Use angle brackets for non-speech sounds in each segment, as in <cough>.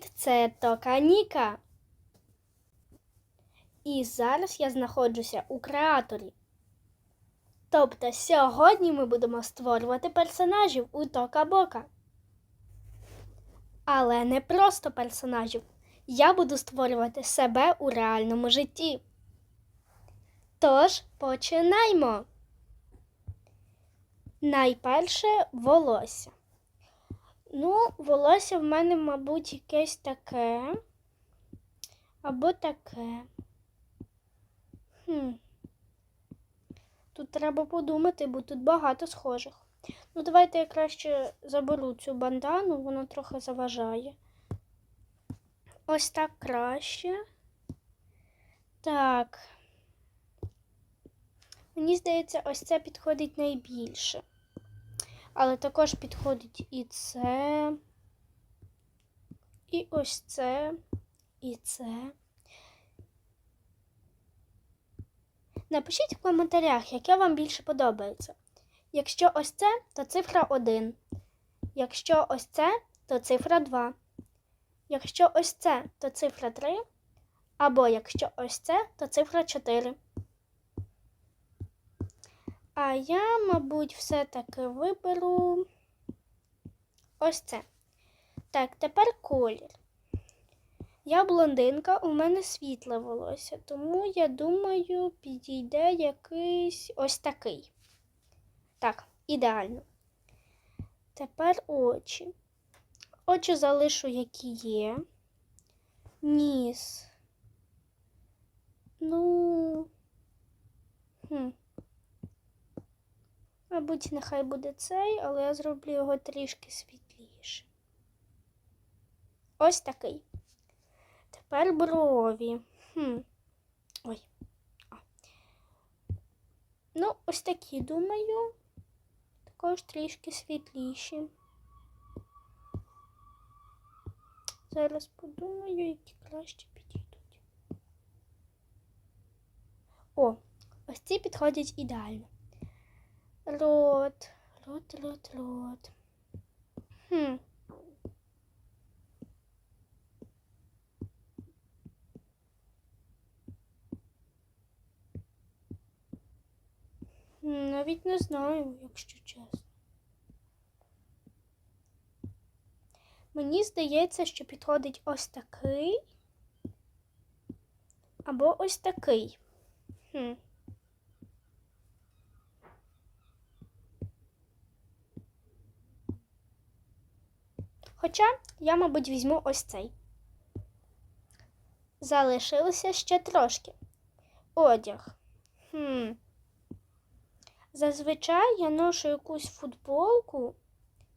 Привіт, це Тока Ніка. І зараз я знаходжуся у креаторі. Тобто сьогодні ми будемо створювати персонажів у Тока Бока. Але не просто персонажів. Я буду створювати себе у реальному житті. Тож починаймо. Найперше волосся. Ну, волосся в мене, мабуть, якесь таке. Або таке. Хм. Тут треба подумати, бо тут багато схожих. Ну, давайте я краще заберу цю бандану, вона трохи заважає. Ось так краще. Так. Мені здається, ось це підходить найбільше. Але також підходить і це, і ось це, і це. Напишіть в коментарях, яке вам більше подобається. Якщо ось це, то цифра 1. Якщо ось це, то цифра 2. Якщо ось це, то цифра 3. Або якщо ось це, то цифра 4. А я, мабуть, все-таки виберу ось це. Так, тепер колір. Я блондинка, у мене світле волосся, тому я думаю, підійде якийсь ось такий. Так, ідеально. Тепер очі. Очі залишу, які є. Ніс. Ну. Хм. Мабуть, нехай буде цей, але я зроблю його трішки світліше. Ось такий. Тепер брові. Хм. Ой. А. Ну, ось такі, думаю. Також трішки світліші. Зараз подумаю, які краще підійдуть. О, ось ці підходять ідеально. Рот, рот, рот, рот. Хм. Навіть не знаю, якщо чесно. Мені здається, що підходить ось такий або ось такий. Хм. Хоча я, мабуть, візьму ось цей. Залишилося ще трошки. Одяг. Хм. Зазвичай я ношу якусь футболку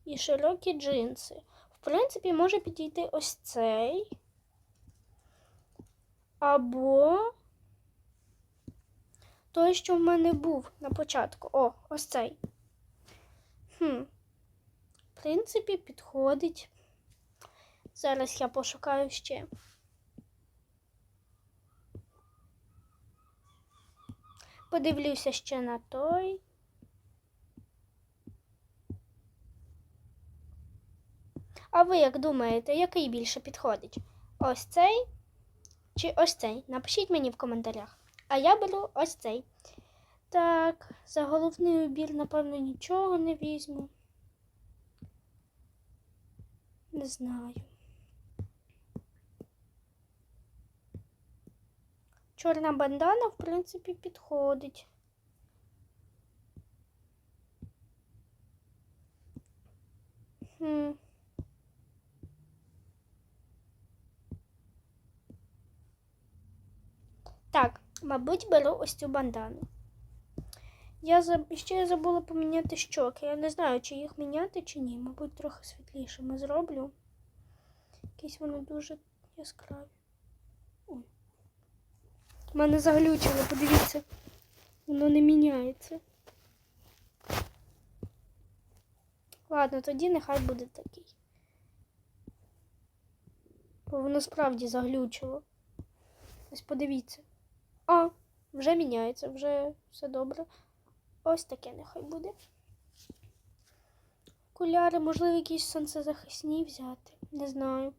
і широкі джинси. В принципі, може підійти ось цей. Або той, що в мене був на початку. О, ось цей. Хм. В принципі, підходить. Зараз я пошукаю ще. Подивлюся ще на той. А ви як думаєте, який більше підходить? Ось цей чи ось цей? Напишіть мені в коментарях. А я беру ось цей. Так, за головний убір, напевно, нічого не візьму. Не знаю. Чорна бандана, в принципі, підходить. Хм. Так, мабуть, беру ось цю бандану. Я заб... ще я забула поміняти щоки. Я не знаю, чи їх міняти, чи ні. Мабуть, трохи світлішими зроблю. Якісь вони дуже яскраві. У мене заглючило, подивіться. Воно не міняється. Ладно, тоді нехай буде такий. Бо воно справді заглючило. Ось подивіться. А, вже міняється, вже все добре. Ось таке нехай буде. Окуляри, можливо, якісь сонцезахисні взяти. Не знаю.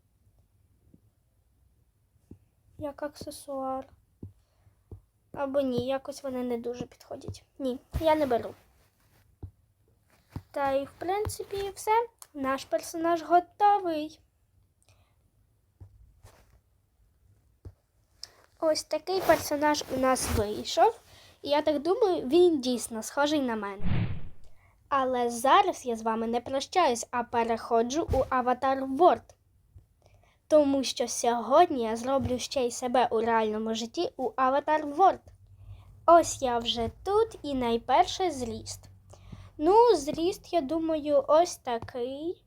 як аксесуар. Або ні, якось вони не дуже підходять. Ні, я не беру. Та й в принципі все. Наш персонаж готовий. Ось такий персонаж у нас вийшов. І я так думаю, він дійсно схожий на мене. Але зараз я з вами не прощаюсь, а переходжу у Avatar World. Тому що сьогодні я зроблю ще й себе у реальному житті у Avatar World. Ось я вже тут і найперше зріст. Ну, зріст, я думаю, ось такий.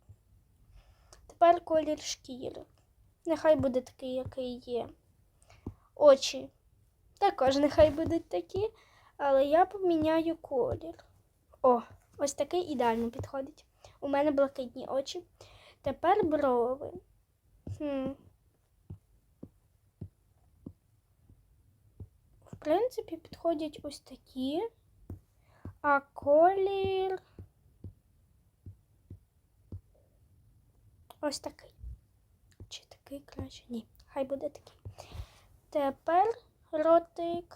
Тепер колір шкіри. Нехай буде такий, який є. Очі також нехай будуть такі, але я поміняю колір. О, ось такий ідеально підходить. У мене блакитні очі. Тепер брови. В принципі, підходять ось такі. А колір. Ось такий. Чи такий краще? Ні, хай буде такий. Тепер ротик.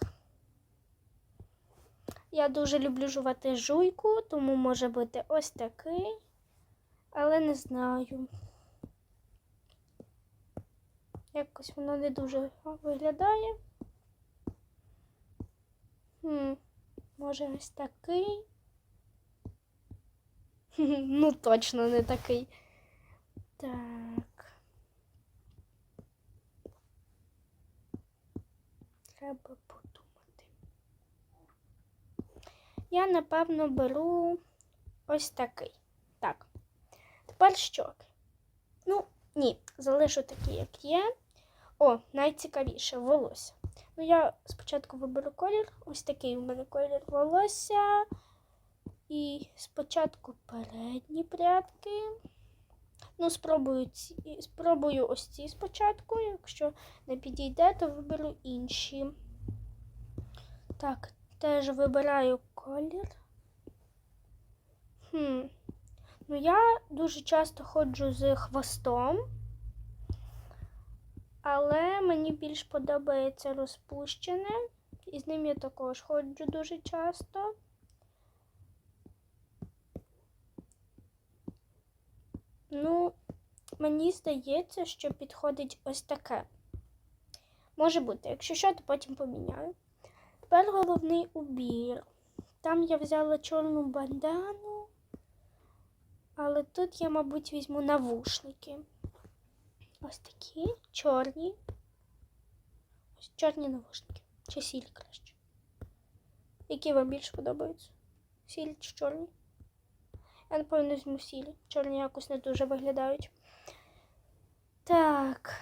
Я дуже люблю жувати жуйку, тому може бути ось такий, але не знаю. Якось воно не дуже виглядає. Хм, може ось такий. <laughs> Ну, точно не такий. Так. Треба подумати. Я, напевно, беру ось такий. Так. Тепер щоки. Ну, ні, залишу такі, як є. О, найцікавіше волосся. Ну, я спочатку виберу колір. Ось такий у мене колір волосся. І спочатку передні прядки. Ну, спробую, ці, спробую ось ці спочатку. Якщо не підійде, то виберу інші. Так, теж вибираю колір. Хм. Ну, я дуже часто ходжу з хвостом, але мені більш подобається розпущене. І з ним я також ходжу дуже часто. Ну, мені здається, що підходить ось таке. Може бути, якщо що, то потім поміняю. Тепер головний убір. Там я взяла чорну бандану, але тут я, мабуть, візьму навушники. Ось такі чорні. Ось чорні навушники. Чи сіль краще. Які вам більше подобаються? Сіль чи чорні? Я, напевно, візьму сілі. Чорні якось не дуже виглядають. Так.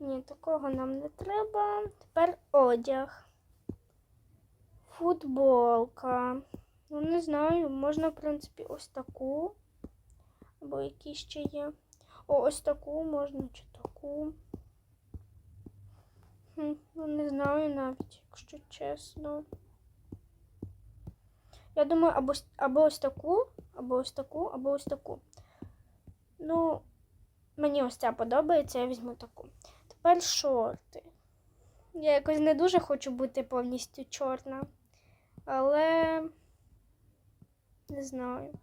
Ні, такого нам не треба. Тепер одяг. Футболка. Ну, не знаю, можна, в принципі, ось таку. Або які ще є. Ось таку можна чи таку. Хм, ну, не знаю навіть, якщо чесно. Я думаю, або, або ось таку, або ось таку, або ось таку. Ну, мені ось ця подобається, я візьму таку. Тепер шорти. Я якось не дуже хочу бути повністю чорна, але не знаю.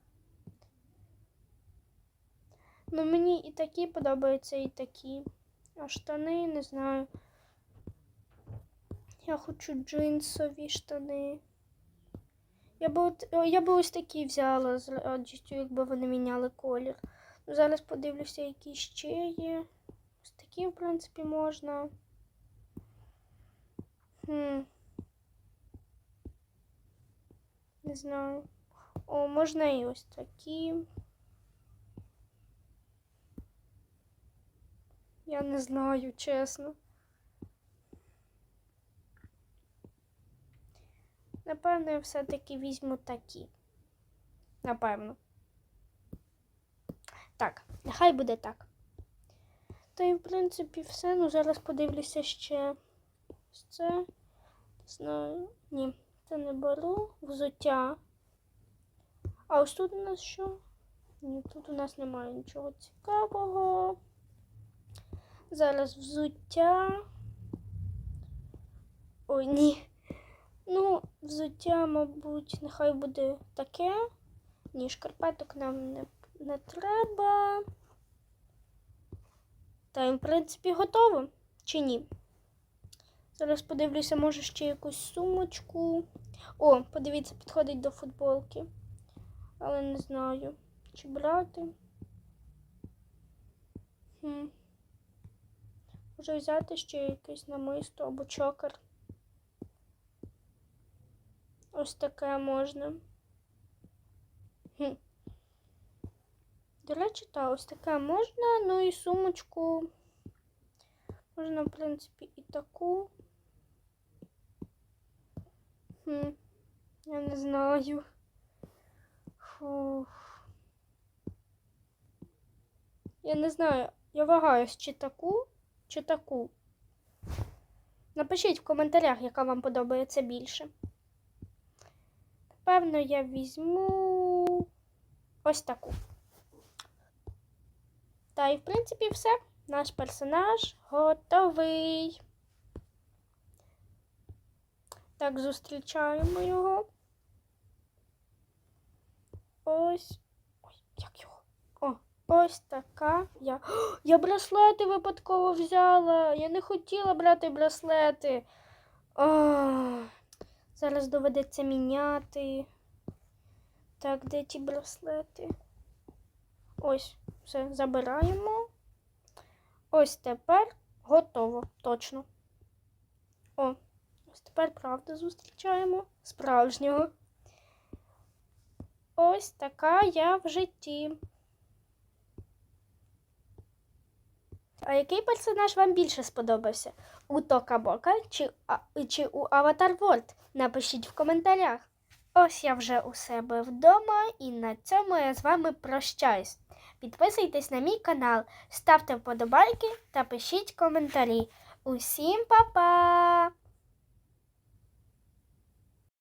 Ну, мені і такі подобаються, і такі. А штани не знаю. Я хочу джинсові штани. Я б, я б ось такі взяла з радістю, якби вони міняли колір. Ну, зараз подивлюся, які ще є. Ось такі, в принципі, можна. Хм. Не знаю. О, можна і ось такі. Я не знаю, чесно. Напевно, я все-таки візьму такі. Напевно. Так, нехай буде так. Та й, в принципі, все. Ну, зараз подивлюся ще це. Знаю. Ні, це не беру. Взуття. А ось тут у нас що? Ні, тут у нас немає нічого цікавого. Зараз взуття. Ой, ні. Ну, взуття, мабуть, нехай буде таке. Ні, шкарпеток нам не, не треба. Та в принципі, готово. Чи ні? Зараз подивлюся, може ще якусь сумочку. О, подивіться, підходить до футболки. Але не знаю, чи брати. Хм. Може взяти ще якесь намисто або чокер. Ось таке можна. Хм. До речі, та, ось таке можна. Ну і сумочку. Можна, в принципі, і таку. Хм. Я не знаю. Фух. Я не знаю. Я вагаюсь, чи таку, чи таку. Напишіть в коментарях, яка вам подобається більше. Напевно, я візьму ось таку. Та і, в принципі, все. Наш персонаж готовий. Так, зустрічаємо його. Ось. Ой, як його? Ось така я. О, <gasps> я браслети випадково взяла. Я не хотіла брати браслети. О, зараз доведеться міняти. Так, де ті браслети? Ось, все, забираємо. Ось тепер готово, точно. О, ось тепер правда зустрічаємо справжнього. Ось така я в житті. А який персонаж вам більше сподобався? У Тока Бока чи, а, чи у Аватар World? Напишіть в коментарях. Ось я вже у себе вдома, і на цьому я з вами прощаюсь. Підписуйтесь на мій канал, ставте вподобайки та пишіть коментарі. Усім па-па!